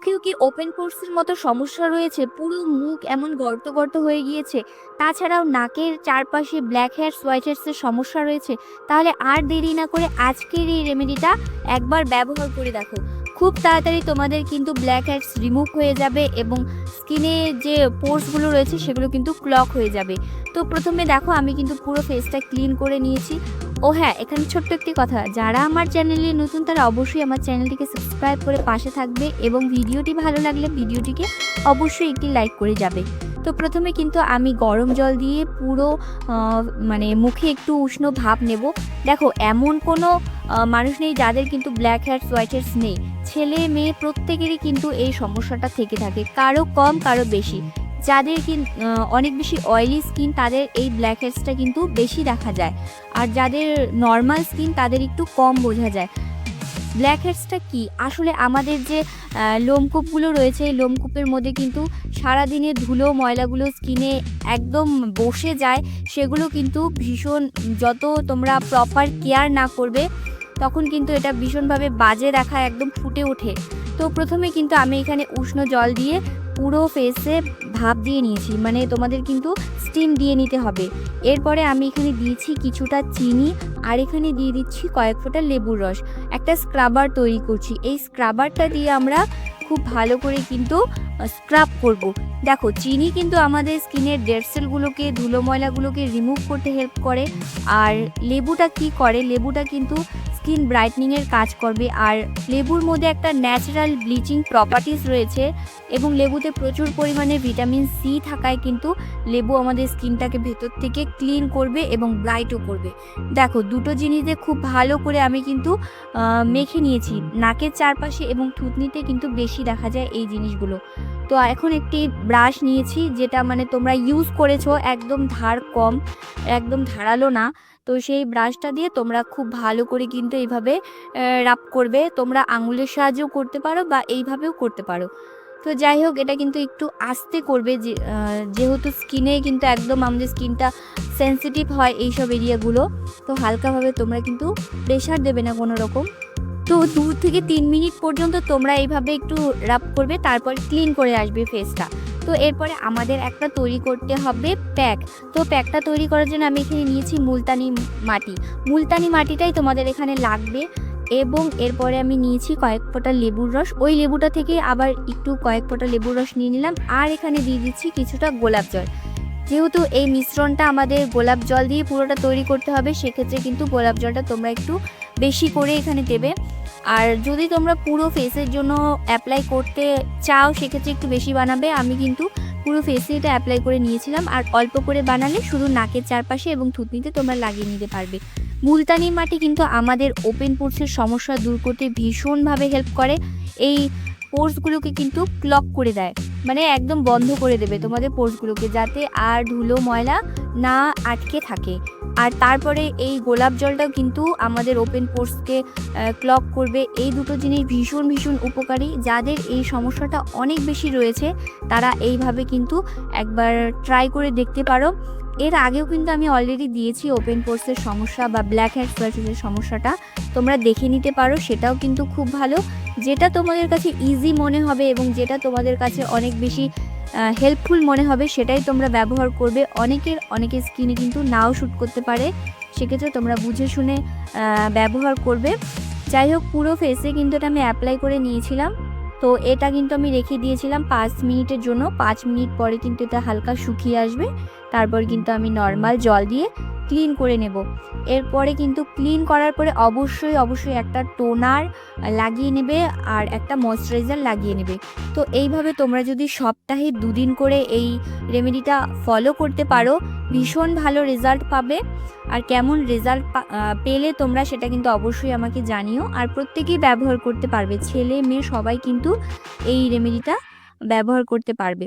মুখেও কি ওপেন পোর্সের মতো সমস্যা রয়েছে? পুরো মুখ এমন গর্ত গর্ত হয়ে গিয়েছে। তাছাড়াও নাকের চারপাশে ব্ল্যাক হোয়াইট হেয়ার্সের সমস্যা রয়েছে। তাহলে আর দেরি না করে আজকের এই রেমেডিটা একবার ব্যবহার করে দেখো। খুব তাড়াতাড়ি তোমাদের কিন্তু ব্ল্যাক হেয়ার্স রিমুভ হয়ে যাবে এবং স্কিনে যে পোর্সগুলো রয়েছে সেগুলো কিন্তু ক্লক হয়ে যাবে। তো প্রথমে দেখো আমি কিন্তু পুরো ফেসটা ক্লিন করে নিয়েছি। ও হ্যাঁ এখানে ছোট্ট একটি কথা। যারা আমার চ্যানেলে নতুন, তারা অবশ্যই আমার চ্যানেলটিকে সাবস্ক্রাইব করে পাশে থাকবে এবং ভিডিওটি ভালো লাগলে ভিডিওটিকে অবশ্যই একটি লাইক করে যাবে। তো প্রথমে কিন্তু আমি গরম জল দিয়ে পুরো মানে মুখে একটু উষ্ণ ভাব নেব। দেখো, এমন কোনো মানুষ নেই যাদের কিন্তু ব্ল্যাক হেয়ার্স হোয়াইট হেয়ারস নেই। ছেলে, মেয়ে প্রত্যেকেরই কিন্তু এই সমস্যাটা থেকে থাকে। কারও কম, কারও বেশি। যাদের অনেক বেশি অয়েলি স্কিন তাদের এই ব্ল্যাক হেডসটা কিন্তু বেশি দেখা যায়। আর যাদের নর্মাল স্কিন তাদের একটু কম বোঝা যায়। ব্ল্যাক হেডসটা কি? আসলে আমাদের যে লোমকূপগুলো রয়েছে, এই লোমকূপের মধ্যে কিন্তু সারাদিনের ধুলো, ময়লাগুলো স্কিনে একদম বসে যায়। সেগুলো কিন্তু ভীষণ, যত তোমরা প্রপার কেয়ার না করবে, তখন কিন্তু এটা ভীষণভাবে বাজে দেখা, একদম ফুটে ওঠে। তো প্রথমে কিন্তু আমি এখানে উষ্ণ জল দিয়ে পুরো ফেসে ভাপ দিয়ে নিয়েছি মানে তোমাদের কিন্তু স্টিম দিয়ে নিতে হবে। এরপরে আমি এখানে দিয়েছি কিছুটা চিনি আর এখানে দিয়ে দিচ্ছি কয়েক ফোঁটা লেবুর রস। একটা স্ক্রাবার তৈরি করছি। এই স্ক্রাবারটা দিয়ে আমরা খুব ভালো করে কিন্তু স্ক্রাব করব। দেখো, চিনি কিন্তু আমাদের স্কিনের ডেড সেলগুলোকে ধুলো ময়লাগুলোকে রিমুভ করতে হেল্প করে। আর লেবুটা কি করে? লেবুটা কিন্তু স্কিন ব্রাইটনিংয়ের কাজ করবে আর লেবুর মধ্যে একটা ন্যাচারাল ব্লিচিং প্রপার্টিস রয়েছে এবং লেবুতে প্রচুর পরিমাণে ভিটামিন সি থাকায় কিন্তু লেবু আমাদের স্কিনটাকে ভেতর থেকে ক্লিন করবে এবং ব্রাইটও করবে। দেখো, দুটো জিনিসে খুব ভালো করে আমি কিন্তু মেখে নিয়েছি। নাকের চারপাশে এবং থুতনিতে কিন্তু বেশি দেখা যায় এই জিনিসগুলো। তো এখন একটি ব্রাশ নিয়েছি, যেটা মানে তোমরা ইউজ করেছ, একদম ধার কম, একদম ধারালো না। তো সেই ব্রাশটা দিয়ে তোমরা খুব ভালো করে কিন্তু এইভাবে রাপ করবে। তোমরা আঙুলের সাহায্যেও করতে পারো বা এইভাবেও করতে পারো। তো যাই হোক, এটা কিন্তু একটু আস্তে করবে যেহেতু স্কিনে কিন্তু একদম আমাদের স্কিনটা সেন্সিটিভ হয় এইসব এরিয়াগুলো তো হালকাভাবে তোমরা কিন্তু প্রেশার দেবে না কোনো রকম তো দু থেকে তিন মিনিট পর্যন্ত তোমরা এইভাবে একটু রাব করবে, তারপর ক্লিন করে আসবে ফেসটা তো এরপরে আমাদের একটা তৈরি করতে হবে প্যাক। তো প্যাকটা তৈরি করার জন্য আমি এখানে নিয়েছি মুলতানি মাটি। মুলতানি মাটিটাই তোমাদের এখানে লাগবে এবং এরপরে আমি নিয়েছি কয়েক ফোঁটা লেবুর রস। ওই লেবুটা থেকে আবার একটু কয়েক ফোঁটা লেবুর রস নিয়ে নিলাম। আর এখানে দিয়ে দিচ্ছি কিছুটা গোলাপ জল। যেহেতু এই মিশ্রণটা আমাদের গোলাপ জল দিয়ে পুরোটা তৈরি করতে হবে, সেক্ষেত্রে কিন্তু গোলাপ জলটা তোমরা একটু বেশি করে এখানে দেবে। আর যদি তোমরা পুরো ফেসের জন্য অ্যাপ্লাই করতে চাও, সেক্ষেত্রে একটু বেশি বানাবে। আমি কিন্তু পুরো ফেসে এটা অ্যাপ্লাই করে নিয়েছিলাম। আর অল্প করে বানালে শুধু নাকের চারপাশে এবং থুতনিতে তোমরা লাগিয়ে নিতে পারবে। মুলতানি মাটি কিন্তু আমাদের ওপেন পোর্সের সমস্যা দূর করতে ভীষণভাবে হেল্প করে। এই পোর্সগুলোকে কিন্তু ক্লক করে দেয়। মানে একদম বন্ধ করে দেবে তোমাদের পোর্সগুলোকে যাতে আর ধুলো, ময়লা না আটকে থাকে। আর তারপরে এই গোলাপ জলটাও কিন্তু আমাদের ওপেন পোর্সকে ক্লক করবে। এই দুটো জিনিস ভীষণ ভীষণ উপকারী। যাদের এই সমস্যাটা অনেক বেশি রয়েছে, তারা এইভাবে কিন্তু একবার ট্রাই করে দেখতে পারো। এর আগেও কিন্তু আমি অলরেডি দিয়েছি ওপেন পোর্সের সমস্যা বা ব্ল্যাক হেড স্প্ল্যাশের সমস্যাটা। তোমরা দেখে নিতে পারো, সেটাও কিন্তু খুব ভালো। যেটা তোমাদের কাছে ইজি মনে হবে এবং যেটা তোমাদের কাছে অনেক বেশি হেল্পফুল মনে হবে, সেটাই তোমরা ব্যবহার করবে। অনেকের, অনেকে স্কিনে কিন্তু নাও শ্যুট করতে পারে। সেক্ষেত্রে তোমরা বুঝে শুনে ব্যবহার করবে। যাই হোক পুরো ফেসে কিন্তু এটা আমি অ্যাপ্লাই করে নিয়েছিলাম। তো এটা কিন্তু আমি রেখে দিয়েছিলাম পাঁচ মিনিটের জন্য। পাঁচ মিনিট পরে কিন্তু এটা হালকা শুকিয়ে আসবে। তারপর কিন্তু আমি নর্মাল জল দিয়ে ক্লিন করে নেব। এরপরে কিন্তু ক্লিন করার পরে অবশ্যই অবশ্যই একটা টোনার লাগিয়ে নেবে আর একটা ময়শ্চারাইজার লাগিয়ে নেবে। তো এইভাবে তোমরা যদি সপ্তাহে দুদিন করে এই রেমেডিটা ফলো করতে পারো, ভীষণ ভালো রেজাল্ট পাবে। আর কেমন রেজাল্ট পেলে তোমরা সেটা কিন্তু অবশ্যই আমাকে জানিও। আর প্রত্যেকেই ব্যবহার করতে পারবে। ছেলে, মেয়ে সবাই কিন্তু এই রেমেডিটা ব্যবহার করতে পারবে।